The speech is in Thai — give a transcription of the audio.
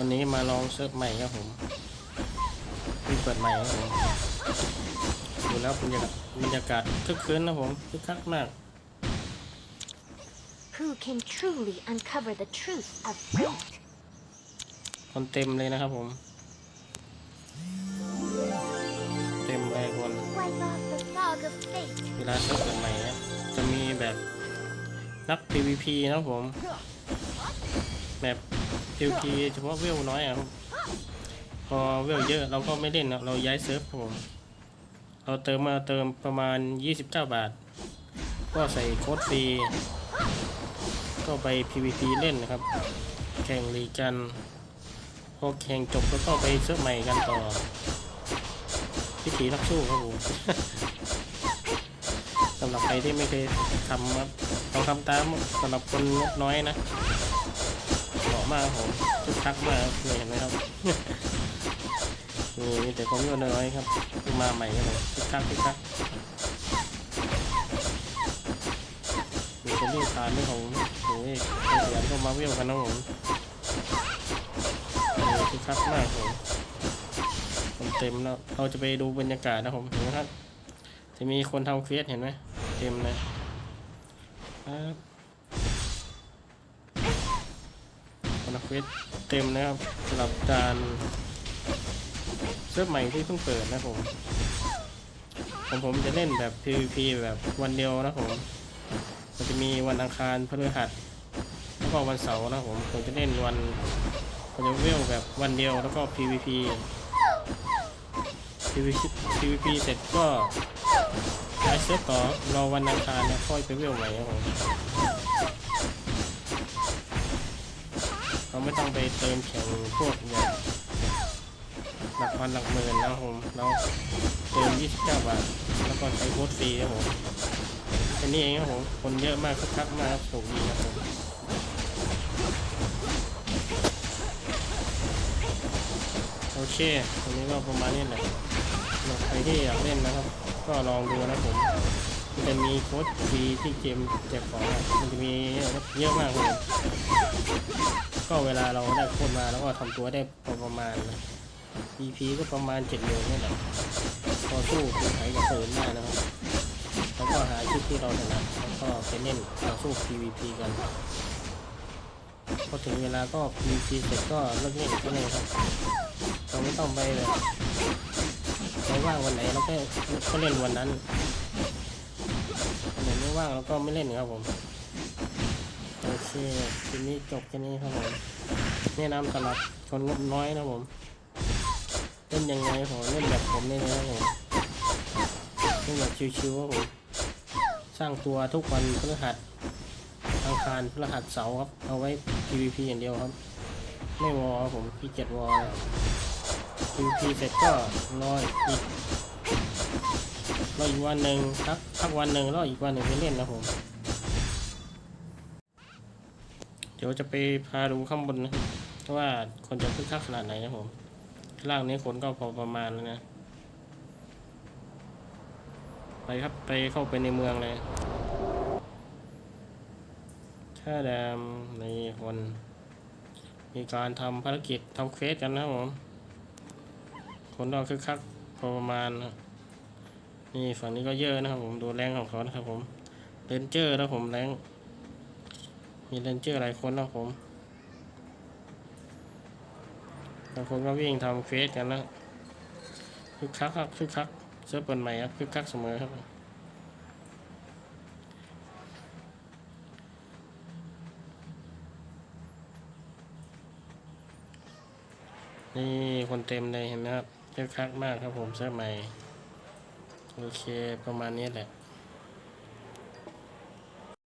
วันนี้มาลองเซิร์ฟใหม่ครับผมมีเปิดใหม่ครับผมดูแล้วบรรยากาศบรรยากาศคึกคืนนะผมคึกคักมาก Who can truly uncover the truth of fate? คนเต็มเลยนะครับผม เต็มเลยคน Wipe off the fog of fate. เวลาเซิร์ฟเปิดใหม่นะจะมีแบบนัก PVP นะครับผมแบบ PVP เฉพาะเวลน้อยอะครับพอเวลเยอะเราก็ไม่เล่นเราย้ายเซิร์ฟครับผมเราเติมมาเติมประมาณ 29 บาท ก็ใส่โค้ดฟรีก็ไป PVP เล่นนะครับ แข่งลีกัน พอแข่งจบแล้วก็ไปเซิร์ฟใหม่กันต่อพิธีนักสู้ครับผมสำหรับใครที่ไม่เคยทำครับลองทำตามสำหรับคนงบน้อยนะ หมาะมากครับผมคึกคักมากครับนี่เห็นไหมครับมีแต่ความยอดน้อยครับมาใหม่ครับผมคึกคักคึกคักมีคนที่ทานด้วยของโอ้ยเสียนก็มาเวลกันนะผมนี่คึกคักมากครับผมเต็มแล้วเราจะไปดูบรรยากาศนะผมเห็นไหมครับจะมีคนทำเควสเห็นไหมเต็มเลยครับ คนทำเควสเต็มนะครับสำหรับการเซิร์ฟใหม่ที่เพิ่งเปิดนะผมผมผมจะเล่นแบบ PVP แบบวันเดียวนะผมมันจะมีวันอังคารพฤหัสแล้วก็วันเสาร์นะผมผมจะเล่นวันผมจะเวลแบบวันเดียวแล้วก็ PVP PVP PVP เสร็จก็ย้ายเซิร์ฟต่อรอวันอังคารแล้วค่อยไปเวลใหม่ครับผม เราไม่ต้องไปเติมแข่งพวกอย่างหลักพันหลักหมื่นนะผมเราเติม29บาทแล้วก็ใช้โค้ดฟรีครับผมแค่นี้เองครับผมคนเยอะมากคึกคักมากครับถูกดีครับผมโอเควันนี้ก็ประมาณนี้แหละใครที่อยากเล่นนะครับ ก็ลองดูนะผมมันจะมีโค้ดฟรีที่เกมแจกของมันจะมีเยอะมากเลย ก็เวลาเราได้ค้ดมาแล้วก็ทำตัวได้พอประมาณ EP ก็ประมาณ7เดือนนี่แหละพอสู้คุณไทยกับคนอื่นได้นะครับแล้วก็หาชุดที่เราถนัดแล้วก็ไปเล่นต่อสู้ PVP กันพอถึงเวลาก็ PVP เสร็จก็เลิกเล่นก็เลยครับเราไม่ต้องไปแบบเราว่างวันไหนเราก็ก็เล่นวันนั้นวันไหนไม่ว่างเราก็ไม่เล่นครับผม โอเคทีนี้จบแค่นี้ครับผมแนะนำสำหรับคนงบน้อยนะผมเล่นยังไงผมเล่นแบบผมนี่นะครับผมเล่นแบบชิวๆครับผมสร้างตัวทุกวันพฤหัสอังคารพฤหัสเสาร์ครับเอาไว้ PVP อย่างเดียวครับ ไม่วอครับผมพี่เจ็ดวอ PVP เสร็จก็รออีกรออีกวันหนึ่งพักพักวันหนึ่งรออีกวันหนึ่งไปเล่นนะผม เดี๋ยวจะไปพาดูข้างบนนะว่าคนจะคึกคักขนาดไหนนะผมล่างนี้คนก็พอประมาณแล้วนะไปครับไปเข้าไปในเมืองเลยถ้าแดมในคนมีการทำภารกิจทำเควสกันนะครับผมคนเราคึกคักพอประมาณนะนี่ฝั่งนี้ก็เยอะนะครับผมดูแรงของเขานะครับผมเรนเจอร์นะผมแรง มีเรนเจอร์หลายคนนะครับผมบางคนก็วิ่งทำเควสกันนะคึกคักครับคึกคักเสื้อเปิดใหม่ครับคึกคักเสมอครับนี่คนเต็มเลยเห็นไหมครับคึกคักมากครับผมเสื้อใหม่ โอเคประมาณนี้แหละ